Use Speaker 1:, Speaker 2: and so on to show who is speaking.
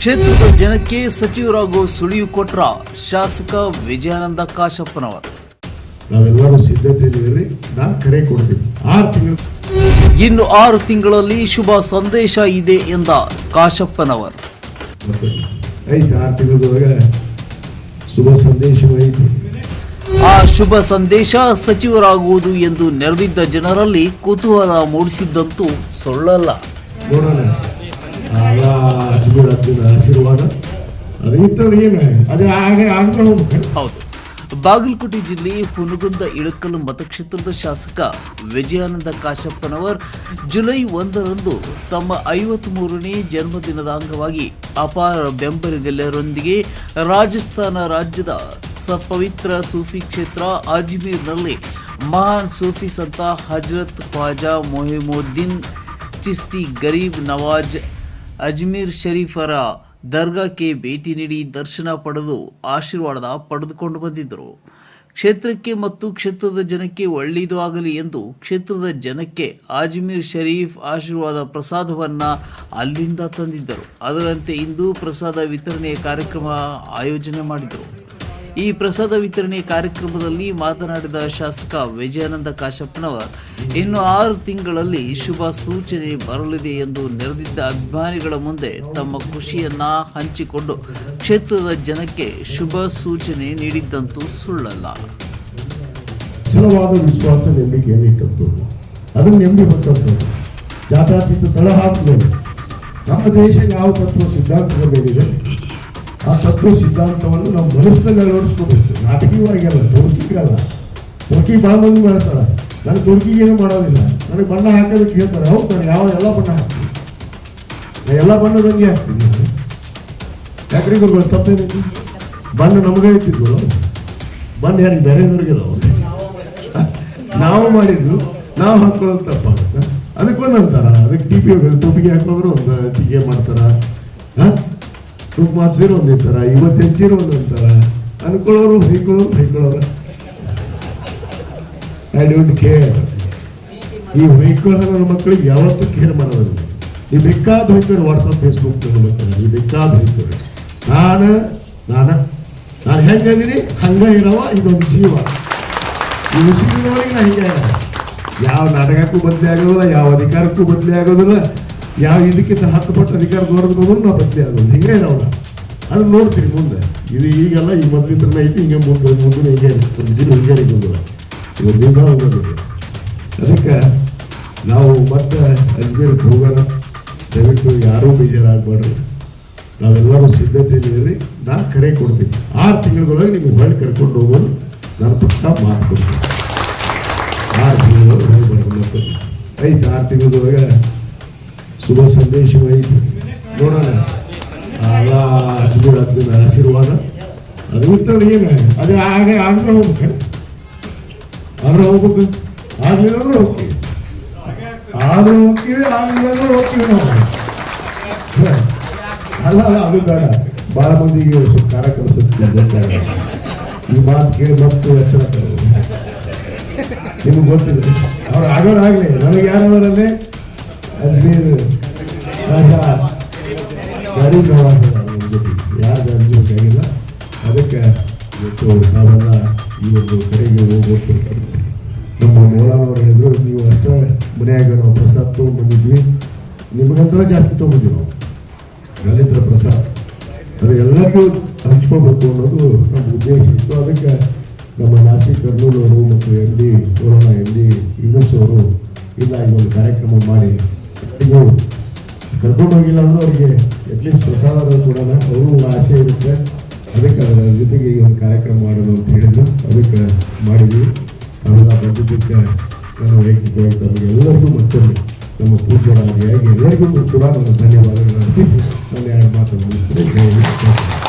Speaker 1: ಕ್ಷೇತ್ರದ ಜನಕ್ಕೆ ಸಚಿವರಾಗುವ ಸುಳಿವು ಕೊಟ್ರ ಶಾಸಕ ವಿಜಯಾನಂದ ಕಾಶಪ್ಪನವರು.
Speaker 2: ನಾವೆಲ್ಲರೂ ಸಿದ್ಧತೆಯಲ್ಲಿ ನಾನು ಕರೆ ಕೊಡ್ತೀನಿ. ಆರು ತಿಂಗಳು.
Speaker 1: ಇನ್ನು ಆರು ತಿಂಗಳಲ್ಲಿ ಶುಭ ಸಂದೇಶ ಇದೆ ಎಂದ ಕಾಶಪ್ಪನವರ್.
Speaker 2: ಆರು ಶುಭ
Speaker 1: ಆ ಶುಭ ಸಂದೇಶ ಸಚಿವರಾಗುವುದು ಎಂದು ನೆರೆದಿದ್ದ ಜನರಲ್ಲಿ ಕುತೂಹಲ ಮೂಡಿಸಿದ್ದಂತೂ ಸೊಳ್ಳಲ್ಲ.
Speaker 2: ನೋಡೋಣ.
Speaker 1: ಹೌದು. ಬಾಗಲಕೋಟೆ ಜಿಲ್ಲೆ ಹುನಗುಂದ ಇಳಕಲ್ಲು ಮತಕ್ಷೇತ್ರದ ಶಾಸಕ ವಿಜಯಾನಂದ ಕಾಶಪ್ಪನವರ್ ಜುಲೈ ಒಂದರಂದು ತಮ್ಮ ಐವತ್ಮೂರನೇ ಜನ್ಮದಿನದ ಅಂಗವಾಗಿ ಅಪಾರ ಬೆಂಬಲಿಗರೊಂದಿಗೆ ರಾಜಸ್ಥಾನ ರಾಜ್ಯದ ಪವಿತ್ರ ಸೂಫಿ ಕ್ಷೇತ್ರ ಅಜ್ಮೀರ್ನಲ್ಲಿ ಮಹಾನ್ ಸೂಫಿ ಸಂತ ಹಜರತ್ ಖ್ವಾಜಾ ಮೊಹಿಮುದ್ದೀನ್ ಚಿಸ್ತಿ ಗರೀಬ್ ನವಾಜ್ ಅಜ್ಮೀರ್ ಶರೀಫರ ದರ್ಗಾಕ್ಕೆ ಭೇಟಿ ನೀಡಿ ದರ್ಶನ ಪಡೆದು ಆಶೀರ್ವಾದ ಪಡೆದುಕೊಂಡು ಬಂದಿದ್ದರು. ಕ್ಷೇತ್ರಕ್ಕೆ ಮತ್ತು ಕ್ಷೇತ್ರದ ಜನಕ್ಕೆ ಒಳ್ಳೆಯದು ಆಗಲಿ ಎಂದು ಕ್ಷೇತ್ರದ ಜನಕ್ಕೆ ಅಜ್ಮೀರ್ ಶರೀಫ್ ಆಶೀರ್ವಾದ ಪ್ರಸಾದವನ್ನು ಅಲ್ಲಿಂದ ತಂದಿದ್ದರು. ಅದರಂತೆ ಇಂದು ಪ್ರಸಾದ ವಿತರಣೆಯ ಕಾರ್ಯಕ್ರಮ ಆಯೋಜನೆ ಮಾಡಿದರು. ಈ ಪ್ರಸಾದ ವಿತರಣೆ ಕಾರ್ಯಕ್ರಮದಲ್ಲಿ ಮಾತನಾಡಿದ ಶಾಸಕ ವಿಜಯಾನಂದ ಕಾಶಪ್ಪನವರ್, ಇನ್ನು ಆರು ತಿಂಗಳಲ್ಲಿ ಶುಭ ಸೂಚನೆ ಬರಲಿದೆ ಎಂದು ನೆರೆದಿದ್ದ ಅಭಿಮಾನಿಗಳ ಮುಂದೆ ತಮ್ಮ ಖುಷಿಯನ್ನ ಹಂಚಿಕೊಂಡು ಕ್ಷೇತ್ರದ ಜನಕ್ಕೆ ಶುಭ ಸೂಚನೆ ನೀಡಿದ್ದಂತೂ ಸುಳ್ಳಲ್ಲ.
Speaker 2: ಚಲವಾದ ವಿಶ್ವಾಸ ನಂಬಿಕೆ ಅದು ಅದನ್ನು ಬಂದದ್ದು. ತಳ ನಮ್ಮ ದೇಶ ಯಾವ ತತ್ವ ಸಿದ್ಧಾಂತದ ಮೇಲಿದೆ? ಆ ತತ್ವ ಸಿದ್ಧಾಂತವನ್ನು ನಾವು ಮನಸ್ಸಿನಲ್ಲಿ ಅಳವಡಿಸ್ಕೋಬೇಕು. ನಾಟಕೀಯವಾಗಿಲ್ಲ ದುಡುಕಿಗಲ್ಲ ದೊರಕಿ ಭಾಳ ಮಂದಿ ಮಾಡ್ತಾರೆ ನಾನು ದುಡುಕಿಗೇನು ಮಾಡೋದಿಲ್ಲ. ನನಗೆ ಬಣ್ಣ ಹಾಕೋದಕ್ಕೆ ಹೇಳ್ತಾರೆ. ಹೌದು ನಾನು ಯಾವ ಎಲ್ಲ ಬಣ್ಣ ಹಾಕ್ತೀನಿ? ನಾನು ಎಲ್ಲ ಬಣ್ಣದಂಗೆ ಹಾಕ್ತೀನಿ. ನಾನು. ಯಾಕ್ರಿ ಗುರುಗಳು ತಪ್ಪೇನು? ಬಣ್ಣ ನಮಗೇ ಇಟ್ಟಿದ್ವಲ್ಲ ಬಣ್ಣ ಯಾರಿಗೆ ಬೇರೆದವ್ರಿಗಿದಾವ ನಾವು ಮಾಡಿದ್ದು, ನಾವು ಹಾಕೊಳ್ಳೋದು ತಪ್ಪಾಗುತ್ತೆ ಅದಕ್ಕೊಂದು ಅಂತಾರ ಅದಕ್ಕೆ ಟಿ ಪಿ ಟೋಪಿಗೆ ಹಾಕೋದ್ರು ಒಂದು ಟೀಕೆ ಮಾಡ್ತಾರ? ಟೂಪ್ ಮಾಡ್ಸಿರೋ ಜೀರೋ ಒಂದಿರ್ತಾರ ಇವತ್ತು ಜೀರೋ ಅಂತಾರ ಅನ್ಕೊಳ್ಳೋರು ಹೈಕೊಳ್ಳೋರು ಹೊಯ್ಕೊಳ್ಳೋರು ಐ ಡೋಂಟ್ ಕೇರ್ ಈ ಹೊಯ್ಕೊಳ್ಳೋ ನನ್ನ ಮಕ್ಕಳಿಗೆ ಯಾವತ್ತೂ ಕೇರ್ ಮಾಡೋದು ಈ ಬೇಕಾದ ವೈಕಲ್ ವಾಟ್ಸಪ್ ಫೇಸ್ಬುಕ್ ತಗೊಳ್ತಾರೆ ಈ ಬೇಕಾದ ಹೊಯ್ತಾರೆ ನಾನು, ನಾನ, ನಾನು ಹೆಂಗದೀನಿ ಹಂಗ ಇರವ, ಇದೊಂದು ಜೀವ. ಈ ಉಸಿರಿನೊಳಗೆ ನಾ ಹಿಂಗೆ. ಯಾವ ನಾಟಕಕ್ಕೂ ಬದಲಿ ಆಗೋದಿಲ್ಲ, ಯಾವ ಅಧಿಕಾರಕ್ಕೂ ಬದಲಿ ಆಗೋದಿಲ್ಲ. ಯಾವ ಇದಕ್ಕಿಂತ ಹತ್ತು ಪಟ್ಟು ಅಧಿಕಾರ ದೊರಕದ್ರು ನಾವು ಬದಲಿ ಆಗೋದು. ಹಿಂಗೆ ಇರೋಲ್ಲ ಅದು ನೋಡ್ತೀವಿ ಮುಂದೆ. ಇದು ಈಗೆಲ್ಲ ಈ ಮೊದಲಿಂದ ಐತಿ, ಹಿಂಗೆ ಮುಂದೆ ಮುಂದೆ ಹಿಂಗೆ ಜೀವ ಹಿಂಗೆ ಬಂದಿಲ್ಲ ಇವರಿಂದ ಹೋಗೋದಿಲ್ಲ ಅದಕ್ಕೆ ನಾವು ಮತ್ತೆ ಅಜ್ಮೇರ್ ಹೋಗೋಣ ದಯವಿಟ್ಟು ಯಾರೂ ಬೇಜಾರಾಗಬಾರ್ದು. ನಾವೆಲ್ಲರೂ ಸಿದ್ಧತೆಯಲ್ಲಿ ನಾನು ಕರೆ ಕೊಡ್ತೀನಿ. ಆರು ತಿಂಗಳೊಳಗೆ ನಿಮಗೆ ಹೊಳೆ ಕರ್ಕೊಂಡು ಹೋಗೋದು ನಾನು ಪಕ್ಕ ಮಾತು ಕೊಡ್ತೀನಿ. ಆರು ತಿಂಗಳೊಳಗೆ ಹೊರಗೆ ಬರ್ಬೋದು ಐದು, ಆರು ತಿಂಗಳೊಳಗೆ ಶುಭ ಸಂದೇಶವಾಯಿತು ನೋಡೋಣ. ಅಜ್ಮೀರ್ ಆಶೀರ್ವಾದ. ಅದು ಉತ್ತರ ಏನು? ಅದೇ ಹಾಗೆ ಆಗ್ರೆ ಹೋಗ್ಬೇಕು. ಆದ್ರೆ ಹೋಗ್ಬೇಕು. ಆಗ್ಲಿಲ್ಲ ಹೋಗ್ತೀವಿ. ಆದ್ರೂ ಹೋಗ್ತೀವಿ ಆಗ್ಲಿಲ್ಲ ಹೋಗ್ತೀವಿ ನಾವು. ಅಲ್ಲ ಅಲ್ಲ, ಅದು ಬೇಡ. ಬಹಳ ಮಂದಿಗೆ ಸ್ವಲ್ಪ ಕಾರ ಕಲಿಸುತ್ತೆ ಈ ಮಾತು ಕೇಳಿ ಮತ್ತೆ ಎಚ್ಚರ ನಿಮ್ಗೆ ಗೊತ್ತಿದೆ. ಅವ್ರು ಆಗೋರಾಗ್ಲಿ ನನಗೆ ಯಾರವರಲ್ಲಿ ಅಜ್ಮೀರ್ ಗಾಡಿ ಯಾರು ಅನ್ಸಬೇಕಾಗಿಲ್ಲ ಅದಕ್ಕೆ ಇವತ್ತು ನಾವೆಲ್ಲ ಈ ಒಂದು ಕಡೆಗೆ ಹೋಗ್ಬೇಕು. ನಮ್ಮ ಮೋಳನವ್ರು ಹೇಳಿದ್ರು, ನೀವು ಅಷ್ಟೇ ಮನೆಯಾಗ ನಾವು ಪ್ರಸಾದ ತೊಗೊಂಡು ಬಂದಿದ್ವಿ ನಿಮಗಂತ ಜಾಸ್ತಿ ತೊಗೊಂಡಿದ್ವಿ ನಾವು ಲಲಿತರ ಪ್ರಸಾದ್. ಅದು ಎಲ್ಲರಿಗೂ ಹಂಚ್ಕೋಬೇಕು ಅನ್ನೋದು ನಮ್ಮ ಉದ್ದೇಶ. ಇತ್ತು ಅದಕ್ಕೆ ನಮ್ಮ ನಾಸಿಕ್ ಕರ್ನೂಲವರು ಮತ್ತು M D corona M D ಅವರು ಇಲ್ಲ ಇದೊಂದು ಕಾರ್ಯಕ್ರಮ ಮಾಡಿ. ಎಲ್ಲರಿಗೂ ಕರ್ಕೊಂಡು ಹೋಗಿಲ್ಲ ಅಂದ್ರೆ ಅವರಿಗೆ ಅಟ್ಲೀಸ್ಟ್ ಪ್ರಸಾದ ಕೊಡೋಣ ಅವರು ಆಸೆ ಇರುತ್ತೆ. ಅದಕ್ಕೆ ಅದರ ಜೊತೆಗೆ ಈ ಒಂದು ಕಾರ್ಯಕ್ರಮ ಮಾಡೋಣ ಅಂತ ಹೇಳಿದ್ರು. ಅದಕ್ಕೆ ಮಾಡಿದ್ವಿ. ಅವೆಲ್ಲ ಬಂದಿದ್ದಕ್ಕೆ ನಾನು ವೈಯಕ್ತಿಕವಾಗಿ ಎಲ್ಲರಿಗೂ ಮತ್ತೊಮ್ಮೆ ನಮ್ಮ ಪೂಜೆಗಳಾಗಿ ಎಲ್ಲರಿಗೂ ಕೂಡ ನಮ್ಮ ಧನ್ಯವಾದಗಳನ್ನು ಅರ್ಪಿಸಿ ನಾನು ಎರಡು ಮಾತನ್ನು.